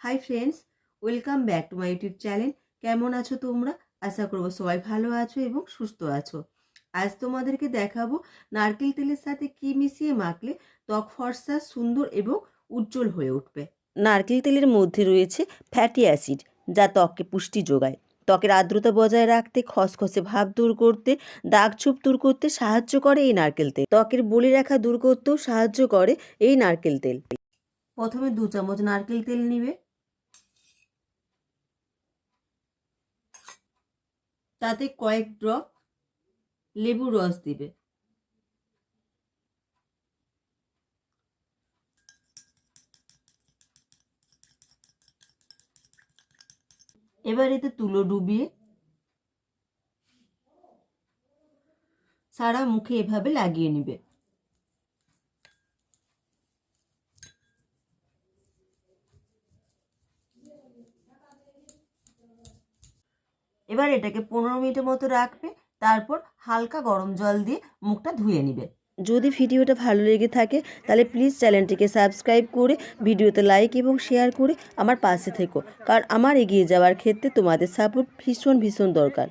Hi friends welcome back to my YouTube channel কেমন আছো তোমরা? আশা করব সবাই ভালো আছো এবং সুস্থ আছো। আজ তোমাদেরকে দেখাবো নারকেল তেলের সাথে কি মিশিয়ে মাখলে ত্বক ফর্সা, সুন্দর এবং উজ্জ্বল হয়ে উঠবে। নারকেল তেলের মধ্যে রয়েছে ফ্যাটি অ্যাসিড যা ত্বককে পুষ্টি যোগায়। ত্বকের আর্দ্রতা বজায় রাখতে, খসখসে ভাব দূর করতে দাগ ছোপ দূর করতে সাহায্য করে এই নারকেল তেল। ত্বকের বলি রাখা দূর করতেও সাহায্য করে এই নারকেল তেল। প্রথমে দু চামচ নারকেল তেল নিবে। তাতে কয়েক ড্রপ লেবু রস দিবে। এবার এতে তুলো ডুবিয়ে সারা মুখে এভাবে লাগিয়ে নিবে। এবার এটাকে পনেরো মিনিটের মতো রাখবে, তারপর হালকা গরম জল দিয়ে মুখটা ধুয়ে নিবে। যদি ভিডিওটা ভালো লেগে থাকে, তাহলে প্লিজ চ্যানেলটিকে সাবস্ক্রাইব করে ভিডিওতে লাইক এবং শেয়ার করে আমার পাশে থেকো। কারণ আমার এগিয়ে যাওয়ার ক্ষেত্রে তোমাদের সাপোর্ট ভীষণ ভীষণ দরকার।